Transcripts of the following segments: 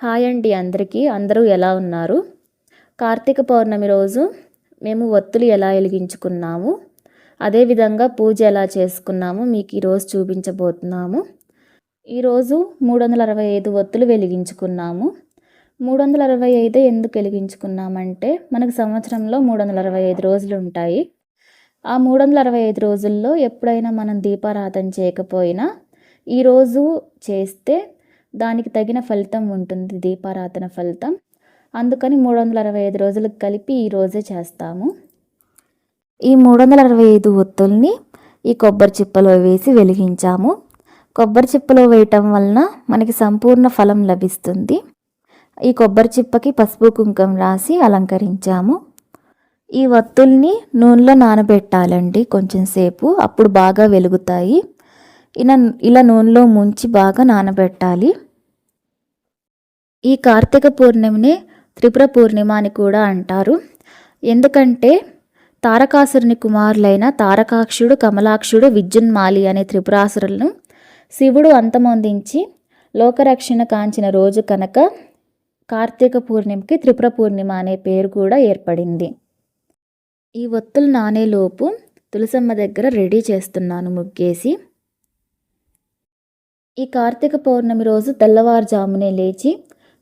Hi అండి అందరికీ. అందరూ ఎలా ఉన్నారు? కార్తీక పౌర్ణమి రోజు మేము ఒత్తులు ఎలా వెలిగించుకున్నాము? అదేవిధంగా పూజ ఎలా చేసుకున్నాము? మీకు ఈరోజు చూపించబోతున్నాము. ఈరోజు మూడు వందల అరవై ఐదు ఒత్తులు వెలిగించుకున్నాము. మూడు వందల అరవై ఐదు ఎందుకు వెలిగించుకున్నామంటే మనకు సంవత్సరంలో మూడు వందల అరవై ఐదు రోజులు ఉంటాయి. ఆ మూడు వందల అరవై ఐదు రోజుల్లో ఎప్పుడైనా మనం దీపారాధన చేయకపోయినా ఈరోజు చేస్తే దానికి తగిన ఫలితం ఉంటుంది దీపారాధన ఫలితం. అందుకని మూడు వందల అరవై ఐదు రోజులకు కలిపి ఈరోజే చేస్తాము. ఈ మూడు వందల అరవై ఐదు ఒత్తుల్ని ఈ కొబ్బరి చిప్పలో వేసి వెలిగించాము. కొబ్బరి చిప్పలో వేయటం వలన మనకి సంపూర్ణ ఫలం లభిస్తుంది. ఈ కొబ్బరి చిప్పకి పసుపు కుంకుమ రాసి అలంకరించాము. ఈ వత్తుల్ని నూనెలో నానబెట్టాలండి కొంచెం సేపు అప్పుడు బాగా వెలుగుతాయి. ఇలా ఇలా నూనెలో ముంచి బాగా నానబెట్టాలి. ఈ కార్తీక పూర్ణిమని త్రిపుర పూర్ణిమ అని కూడా అంటారు. ఎందుకంటే తారకాసురుని కుమారులైన తారకాక్షుడు కమలాక్షుడు విద్యున్మాలి అనే త్రిపురాసురులను శివుడు అంతమొందించి లోకరక్షణ కాంచిన రోజు కనుక కార్తీక పూర్ణిమకి త్రిపుర పూర్ణిమ అనే పేరు కూడా ఏర్పడింది. ఈ ఒత్తులు నానేలోపు తులసమ్మ దగ్గర రెడీ చేస్తున్నాను ముగ్గేసి. ఈ కార్తీక పౌర్ణమి రోజు తెల్లవారుజామునే లేచి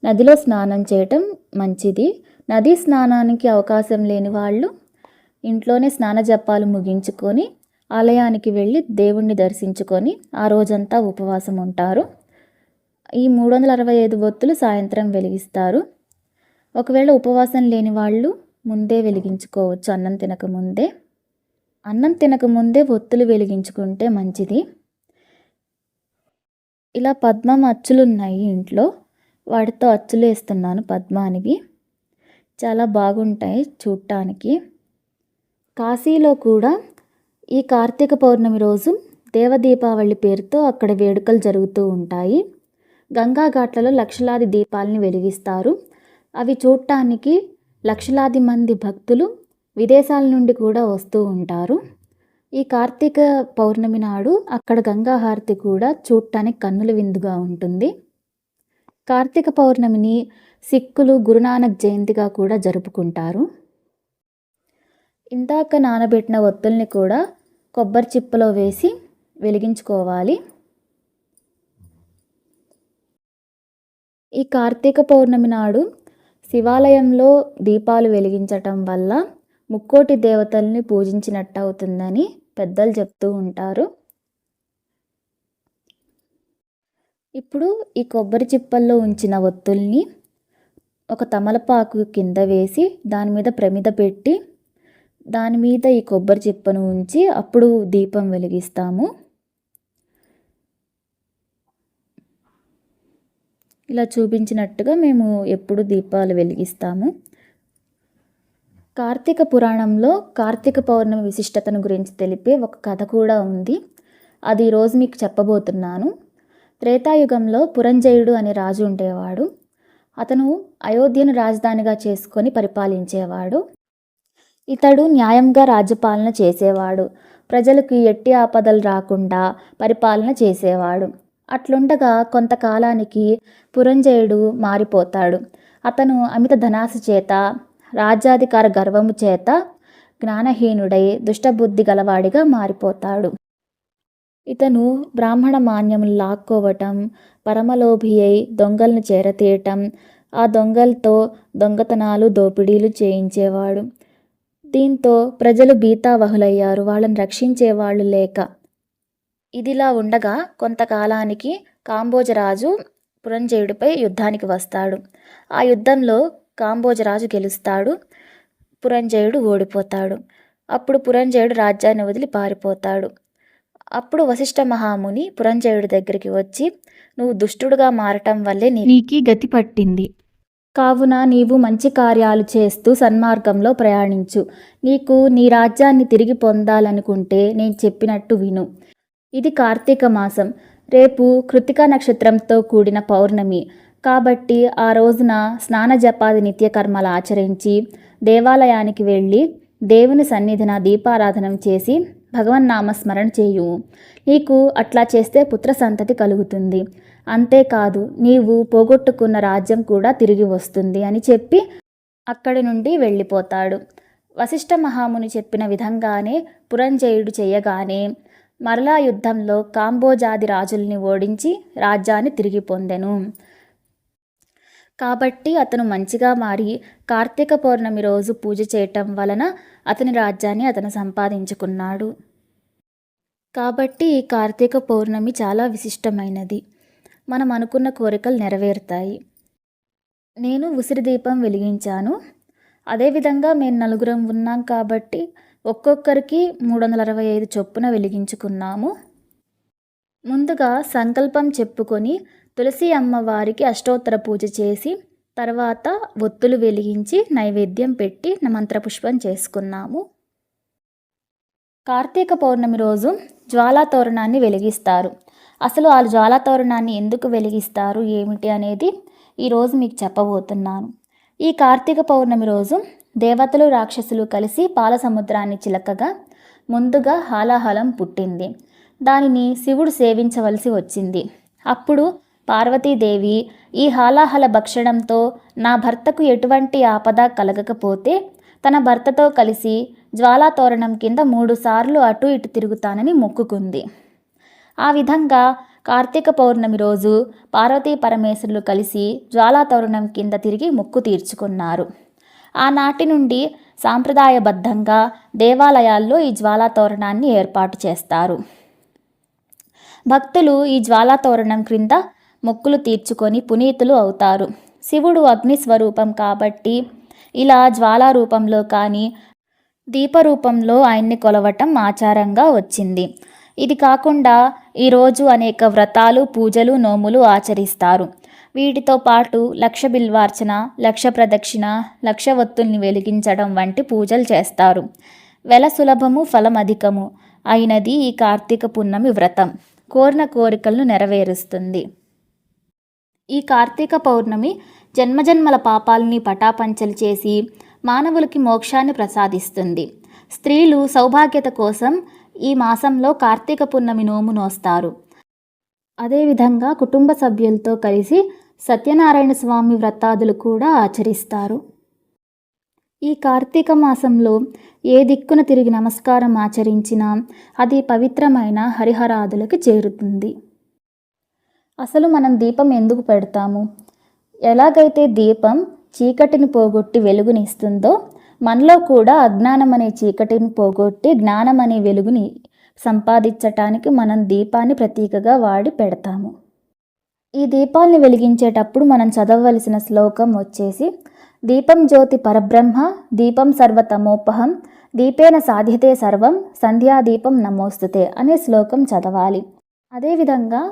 నదిలో స్నానం చేయటం మంచిది. నదీ స్నానానికి అవకాశం లేని వాళ్ళు ఇంట్లోనే స్నాన జపాలు ముగించుకొని ఆలయానికి వెళ్ళి దేవుణ్ణి దర్శించుకొని ఆ రోజంతా ఉపవాసం ఉంటారు. ఈ మూడు వందల అరవై ఐదు ఒత్తులు సాయంత్రం వెలిగిస్తారు. ఒకవేళ ఉపవాసం లేని వాళ్ళు ముందే వెలిగించుకోవచ్చు అన్నం తినక ముందే. అన్నం తినక ముందే ఒత్తులు వెలిగించుకుంటే మంచిది. ఇలా పద్మం అచ్చులు ఉన్నాయి ఇంట్లో. వాటితో అచ్చులు వేస్తున్నాను పద్మానివి చాలా బాగుంటాయి చూడటానికి కాశీలో కూడా ఈ కార్తీక పౌర్ణమి రోజు దేవదీపావళి పేరుతో అక్కడ వేడుకలు జరుగుతూ ఉంటాయి. గంగా ఘాట్లలో లక్షలాది దీపాలని వెలిగిస్తారు. అవి చూడటానికి లక్షలాది మంది భక్తులు విదేశాల నుండి కూడా వస్తూ ఉంటారు. ఈ కార్తీక పౌర్ణమి నాడు అక్కడ గంగా హారతి కూడా చూడటానికి కన్నుల విందుగా ఉంటుంది. కార్తీక పౌర్ణమిని సిక్కులు గురునానక్ జయంతిగా కూడా జరుపుకుంటారు. ఇందాక నానబెట్టిన ఒత్తుల్ని కూడా కొబ్బరి చిప్పలో వేసి వెలిగించుకోవాలి. ఈ కార్తీక పౌర్ణమి నాడు శివాలయంలో దీపాలు వెలిగించటం వల్ల ముక్కోటి దేవతల్ని పూజించినట్టు అవుతుందని పెద్దలు చెప్తూ ఉంటారు. ఇప్పుడు ఈ కొబ్బరి చిప్పల్లో ఉంచిన ఒత్తుల్ని ఒక తమలపాకు కింద వేసి దాని మీద ప్రమిద పెట్టి దాని మీద ఈ కొబ్బరి చిప్పను ఉంచి అప్పుడు దీపం వెలిగిస్తాము. ఇలా చూపించినట్టుగా మేము ఎప్పుడు దీపాలు వెలిగిస్తాము. కార్తీక పురాణంలో కార్తీక పౌర్ణమి విశిష్టతను గురించి తెలిపే ఒక కథ కూడా ఉంది. అది ఈరోజు మీకు చెప్పబోతున్నాను. త్రేతాయుగంలో పురంజయుడు అనే రాజు ఉండేవాడు. అతను అయోధ్యను రాజధానిగా చేసుకొని పరిపాలించేవాడు. ఇతడు న్యాయంగా రాజ్యపాలన చేసేవాడు. ప్రజలకు ఎట్టి ఆపదలు రాకుండా పరిపాలన చేసేవాడు. అట్లుండగా కొంతకాలానికి పురంజయుడు మారిపోతాడు. అతను అమిత ధనాశ చేత రాజ్యాధికార గర్వము చేత జ్ఞానహీనుడై దుష్టబుద్ధి గలవాడిగా మారిపోతాడు. ఇతను బ్రాహ్మణ మాన్యములు లాక్కోవటం పరమలోభి అయి దొంగలను చేరతీయటం ఆ దొంగలతో దొంగతనాలు దోపిడీలు చేయించేవాడు. దీంతో ప్రజలు బీతావహులయ్యారు వాళ్ళని రక్షించేవాళ్ళు లేక. ఇదిలా ఉండగా కొంతకాలానికి కాంబోజరాజు పురంజయుడిపై యుద్ధానికి వస్తాడు. ఆ యుద్ధంలో కాంబోజరాజు గెలుస్తాడు పురంజయుడు ఓడిపోతాడు. అప్పుడు పురంజయుడు రాజ్యాన్ని వదిలి పారిపోతాడు. అప్పుడు వశిష్ఠ మహాముని పురంజయుడి దగ్గరికి వచ్చి నువ్వు దుష్టుడుగా మారటం వల్లే నీకి గతి పట్టింది. కావున నీవు మంచి కార్యాలు చేస్తూ సన్మార్గంలో ప్రయాణించు. నీకు నీ రాజ్యాన్ని తిరిగి పొందాలనుకుంటే నేను చెప్పినట్టు విను. ఇది కార్తీక మాసం. రేపు కృతికా నక్షత్రంతో కూడిన పౌర్ణమి. కాబట్టి ఆ రోజున స్నాన జపాది నిత్యకర్మలు ఆచరించి దేవాలయానికి వెళ్ళి దేవుని సన్నిధిన దీపారాధనం చేసి భగవన్నామస్మరణ చేయు. నీకు అట్లా చేస్తే పుత్ర సంతతి కలుగుతుంది. అంతేకాదు నీవు పోగొట్టుకున్న రాజ్యం కూడా తిరిగి వస్తుంది అని చెప్పి అక్కడి నుండి వెళ్ళిపోతాడు. వశిష్ఠ మహాముని చెప్పిన విధంగానే పురంజయుడు చేయగానే మరలా యుద్ధంలో కాంబోజాది రాజుల్ని ఓడించి రాజ్యాన్ని తిరిగి పొందెను. కాబట్టి అతను మంచిగా మారి కార్తీక పౌర్ణమి రోజు పూజ చేయటం వలన అతని రాజ్యాన్ని అతను సంపాదించుకున్నాడు. కాబట్టి ఈ కార్తీక పౌర్ణమి చాలా విశిష్టమైనది. మనం అనుకున్న కోరికలు నెరవేరుతాయి. నేను ఉసిరి దీపం వెలిగించాను. అదేవిధంగా మేము నలుగురం ఉన్నాం కాబట్టి ఒక్కొక్కరికి మూడు వందల అరవై ఐదు చొప్పున వెలిగించుకున్నాము. ముందుగా సంకల్పం చెప్పుకొని తులసి అమ్మవారికి అష్టోత్తర పూజ చేసి తర్వాత ఒత్తులు వెలిగించి నైవేద్యం పెట్టి మంత్రపుష్పం చేసుకున్నాము. కార్తీక పౌర్ణమి రోజు జ్వాలా తోరణాన్ని వెలిగిస్తారు. అసలు ఆ జ్వాలా తోరణాన్ని ఎందుకు వెలిగిస్తారు ఏమిటి అనేది ఈరోజు మీకు చెప్పబోతున్నాను. ఈ కార్తీక పౌర్ణమి రోజు దేవతలు రాక్షసులు కలిసి పాల సముద్రాన్ని చిలకగా ముందుగా హాలాహలం పుట్టింది. దానిని శివుడు సేవించవలసి వచ్చింది. అప్పుడు పార్వతీదేవి ఈ హాలాహల భక్షణంతో నా భర్తకు ఎటువంటి ఆపద కలగకపోతే తన భర్తతో కలిసి జ్వాలాతోరణం కింద మూడుసార్లు అటు ఇటు తిరుగుతానని మొక్కుకుంది. ఆ విధంగా కార్తీక పౌర్ణమి రోజు పార్వతీ పరమేశ్వరులు కలిసి జ్వాలాతోరణం కింద తిరిగి మొక్కు తీర్చుకున్నారు. ఆనాటి నుండి సాంప్రదాయబద్ధంగా దేవాలయాల్లో ఈ జ్వాలాతోరణాన్ని ఏర్పాటు చేస్తారు. భక్తులు ఈ జ్వాలాతోరణం క్రింద మొక్కులు తీర్చుకొని పునీతులు అవుతారు. శివుడు అగ్ని స్వరూపం కాబట్టి ఇలా జ్వాలా రూపంలో కానీ దీపరూపంలో ఆయన్ని కొలవటం ఆచారంగా వచ్చింది. ఇది కాకుండా ఈరోజు అనేక వ్రతాలు పూజలు నోములు ఆచరిస్తారు. వీటితో పాటు లక్ష బిల్వార్చన లక్ష ప్రదక్షిణ లక్ష ఒత్తుల్ని వెలిగించడం వంటి పూజలు చేస్తారు. వెల సులభము ఫలం అధికము. అయినది ఈ కార్తీక పున్నమి వ్రతం. కోరిన కోరికలను నెరవేరుస్తుంది. ఈ కార్తీక పౌర్ణమి జన్మజన్మల పాపాలని పటాపంచలు చేసి మానవులకి మోక్షాన్ని ప్రసాదిస్తుంది. స్త్రీలు సౌభాగ్యత కోసం ఈ మాసంలో కార్తీక పున్నమి నోము నోస్తారు. అదేవిధంగా కుటుంబ సభ్యులతో కలిసి సత్యనారాయణ స్వామి వ్రతాదులు కూడా ఆచరిస్తారు. ఈ కార్తీక మాసంలో ఏ దిక్కున తిరిగి నమస్కారం ఆచరించినా అది పవిత్రమైన హరిహరాదులకు చేరుతుంది. అసలు మనం దీపం ఎందుకు పెడతాము? ఎలాగైతే దీపం చీకటిని పోగొట్టి వెలుగునిస్తుందో మనలో కూడా అజ్ఞానం అనే చీకటిని పోగొట్టి జ్ఞానం అనే వెలుగుని సంపాదించటానికి మనం దీపాన్ని ప్రతీకగా వాడి పెడతాము. ఈ దీపాల్ని వెలిగించేటప్పుడు మనం చదవవలసిన శ్లోకం వచ్చేసి దీపం జ్యోతి పరబ్రహ్మ దీపం సర్వతమోపహం దీపేన సాధ్యతే సర్వం సంధ్యాదీపం నమోస్తుతే అనే శ్లోకం చదవాలి. అదేవిధంగా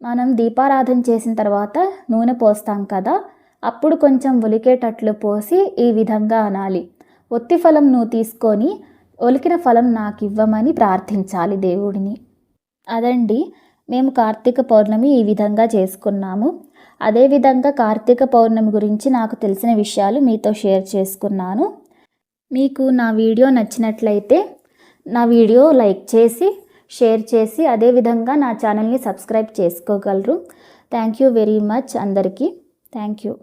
మనం దీపారాధన చేసిన తర్వాత నూనె పోస్తాం కదా అప్పుడు కొంచెం ఒలికేటట్లు పోసి ఈ విధంగా అనాలి. ఒత్తి ఫలం నువ్వు తీసుకొని ఒలికిన ఫలం నాకు ఇవ్వమని ప్రార్థించాలి దేవుడిని. అదండి మేము కార్తీక పౌర్ణమి ఈ విధంగా చేసుకున్నాము. అదేవిధంగా కార్తీక పౌర్ణమి గురించి నాకు తెలిసిన విషయాలు మీతో షేర్ చేసుకున్నాను. మీకు నా వీడియో నచ్చినట్లయితే నా వీడియో లైక్ చేసి షేర్ చేసి అదేవిధంగా నా ఛానల్ని సబ్స్క్రైబ్ చేసుకోగలరు. థ్యాంక్ యూ వెరీ మచ్ అందరికీ. Thank you.